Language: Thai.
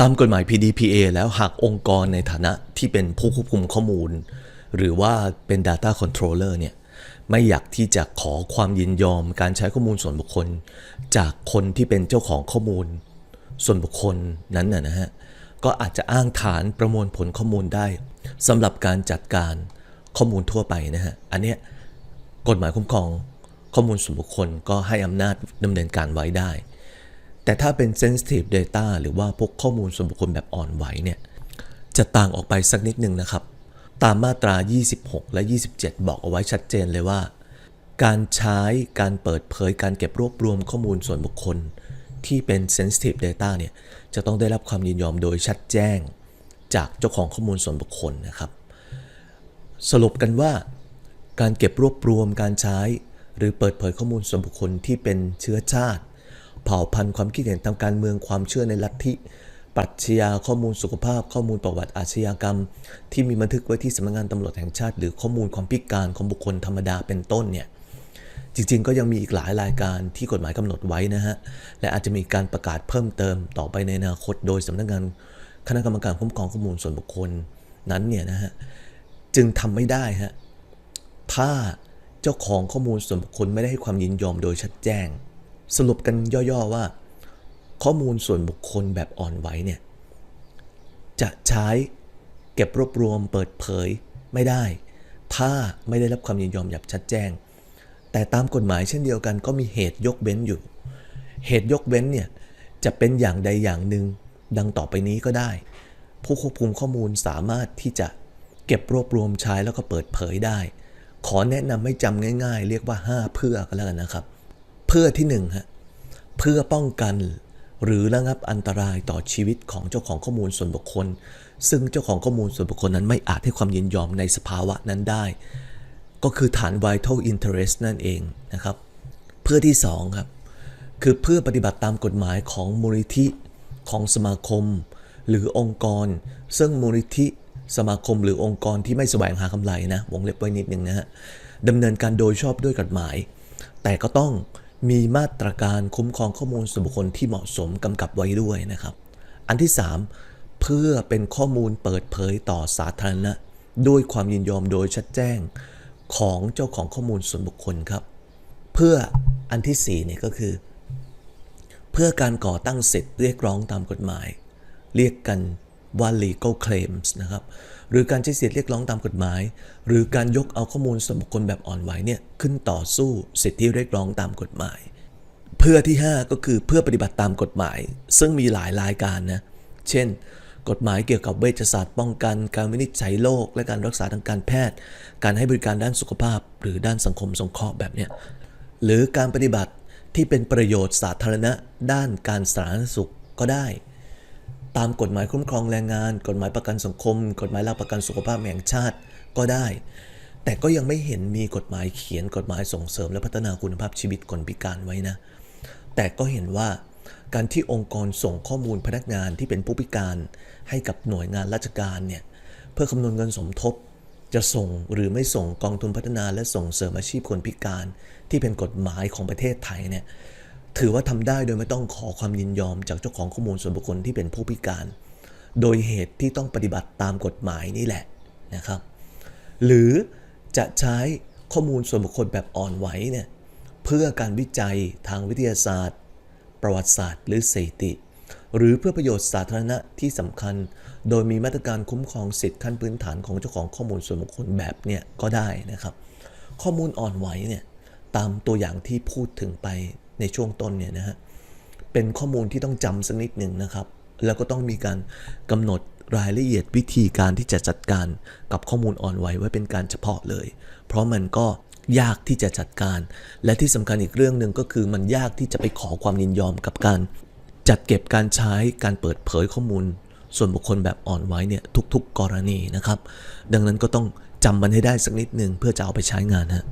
ตามกฎหมาย PDPA แล้วหากองค์กรในฐานะที่เป็นผู้ควบคุมข้อมูล หรือว่าเป็น Data Controller เนี่ยไม่อยากที่จะขอความยินยอมการใช้ข้อมูลส่วนบุคคล จากคนที่เป็นเจ้าของข้อมูล ส่วนบุคคลนั้นนะฮะก็อาจจะอ้างฐานประมวลผลข้อมูลได้สำหรับการจัดการข้อมูลทั่วไปนะฮะอันเนี้ยกฎหมายคุ้มครองข้อมูลส่วนบุคคลก็ให้อำนาจดำเนินการไว้ได้ แต่ถ้าเป็น sensitive data หรือว่าพวกข้อมูลส่วนบุคคลแบบอ่อนไหวเนี่ยจะต่างออกไปสักนิดหนึ่งนะครับ ตามมาตรา 26 และ 27 บอกเอาไว้ชัดเจนเลยว่า การใช้การเปิดเผยการเก็บรวบรวมข้อมูลส่วนบุคคล ที่เป็น sensitive data เนี่ยจะต้องได้รับความยินยอมโดยชัดแจ้ง จากเจ้าของข้อมูลส่วนบุคคลนะครับ สรุปกันว่า การเก็บรวบรวมการใช้ หรือเปิดเผยข้อมูลส่วนบุคคลที่เป็นเชื้อชาติ เผ่าพันธุ์ความคิดเห็นทางการเมืองความเชื่อในลัทธิปรัชญาข้อมูลสุขภาพ ข้อมูลประวัติอาชญากรรม ที่มีบันทึกไว้ที่สำนักงานตำรวจแห่งชาติ หรือข้อมูลความพิการของบุคคลธรรมดาเป็นต้นเนี่ยจริงๆ ก็ยังมีอีกหลายรายการที่กฎหมายกำหนดไว้นะฮะ และอาจจะมีการประกาศเพิ่มเติมต่อไปในอนาคต โดยสำนักงานคณะกรรมการคุ้มครองข้อมูลส่วนบุคคลนั้นเนี่ยนะฮะ จึงทำไม่ได้ฮะ ถ้าเจ้าของข้อมูลส่วนบุคคลไม่ได้ให้ความยินยอมโดยชัดแจ้ง สรุปกันย่อๆว่า ข้อมูลส่วนบุคคลแบบอ่อนไหวเนี่ย จะใช้เก็บรวบรวมเปิดเผยไม่ได้ ถ้าไม่ได้รับความยินยอมอย่างชัดแจ้ง แต่ตามกฎหมายเช่นเดียวกันก็มีเหตุยกเว้นอยู่ เหตุยกเว้นเนี่ย จะเป็นอย่างใดอย่างหนึ่งดังต่อไปนี้ก็ได้ ผู้ควบคุมข้อมูลสามารถที่จะเก็บรวบรวมใช้แล้วก็เปิดเผยได้ ขอแนะนำให้จำง่าย ๆ เรียกว่า 5 เพื่อกันแล้วกันนะครับ เพื่อที่1ฮะเพื่อป้องกันหรือระงับอันตรายต่อชีวิตของเจ้าของข้อมูลส่วนบุคคล ซึ่งเจ้าของข้อมูลส่วนบุคคลนั้นไม่อาจให้ความยินยอมในสภาวะนั้นได้ ก็คือฐาน vital interest นั่นเองนะครับ เพื่อที่2ครับคือเพื่อปฏิบัติตามกฎหมายของมูลนิธิของสมาคม หรือองค์กร ซึ่งมูลนิธิสมาคมหรือองค์กรที่ไม่แสวงหากำไรนะวงเล็บไว้นิดนึงนะฮะดำเนินการโดยชอบด้วยกฎหมาย แต่ก็ต้อง มีมาตรการคุ้มครองข้อมูลส่วนบุคคลที่เหมาะสมกำกับไว้ด้วยนะครับ อันที่ 3 เพื่อเป็นข้อมูลเปิดเผยต่อสาธารณะด้วยความยินยอมโดยชัดแจ้งของเจ้าของข้อมูลส่วนบุคคลครับ เพื่ออันที่4เนี่ยก็คือ เพื่อการก่อตั้งสิทธิ์เรียกร้องตามกฎหมาย เรียกกัน ว่า legal claims นะครับ หรือการใช้สิทธิเรียกร้องตามกฎหมาย หรือการยกเอาข้อมูลส่วนบุคคลแบบอ่อนไหวเนี่ยขึ้นต่อสู้สิทธิเรียกร้องตามกฎหมาย เพื่อที่ 5 ก็คือเพื่อปฏิบัติตามกฎหมาย ซึ่งมีหลายรายการนะ เช่น กฎหมายเกี่ยวกับเวชศาสตร์ป้องกัน การวินิจฉัยโรคและการรักษาทางการแพทย์ การให้บริการด้านสุขภาพ หรือด้านสังคมสงเคราะห์แบบเนี้ยหรือการปฏิบัติที่เป็นประโยชน์สาธารณะด้านการสาธารณสุขก็ได้ ตามกฎหมายคุ้มครองแรงงาน กฎหมายประกันสังคม กฎหมายหลักประกันสุขภาพแห่งชาติก็ได้ แต่ก็ยังไม่เห็นมีกฎหมายเขียนกฎหมายส่งเสริมและพัฒนาคุณภาพชีวิตคนพิการไว้นะ แต่ก็เห็นว่าการที่องค์กรส่งข้อมูลพนักงานที่เป็นผู้พิการ ให้กับหน่วยงานราชการเนี่ยเพื่อคำนวณเงินสมทบ จะส่งหรือไม่ส่งกองทุนพัฒนาและส่งเสริมอาชีพคนพิการ ที่เป็นกฎหมายของประเทศไทยเนี่ย ถือว่าทำได้โดยไม่ต้องขอความยินยอมจากเจ้าของข้อมูลส่วนบุคคลที่เป็นผู้พิการ โดยเหตุที่ต้องปฏิบัติตามกฎหมายนี่แหละนะครับ หรือจะใช้ข้อมูลส่วนบุคคลแบบอ่อนไหวเนี่ยเพื่อการวิจัยทางวิทยาศาสตร์ ประวัติศาสตร์ หรือสถิติ หรือเพื่อประโยชน์สาธารณะที่สำคัญ โดยมีมาตรการคุ้มครองสิทธิขั้นพื้นฐานของเจ้าของข้อมูลส่วนบุคคลแบบเนี่ยก็ได้นะครับ ข้อมูลอ่อนไหวเนี่ยตามตัวอย่างที่พูดถึงไป ในช่วงต้นเนี่ยนะฮะเป็นข้อมูลที่ต้องจำสักนิดหนึ่งนะครับ แล้วก็ต้องมีการกำหนดรายละเอียดวิธีการที่จะจัดการกับข้อมูลอ่อนไหวไว้เป็นการเฉพาะเลย เพราะมันก็ยากที่จะจัดการ และที่สำคัญอีกเรื่องหนึ่งก็คือมันยากที่จะไปขอความยินยอมกับการจัดเก็บการใช้การเปิดเผยข้อมูล ส่วนบุคคลแบบอ่อนไหวเนี่ยทุกๆกรณีนะครับ ดังนั้นก็ต้องจำมันให้ได้สักนิดหนึ่งเพื่อจะเอาไปใช้งานฮะ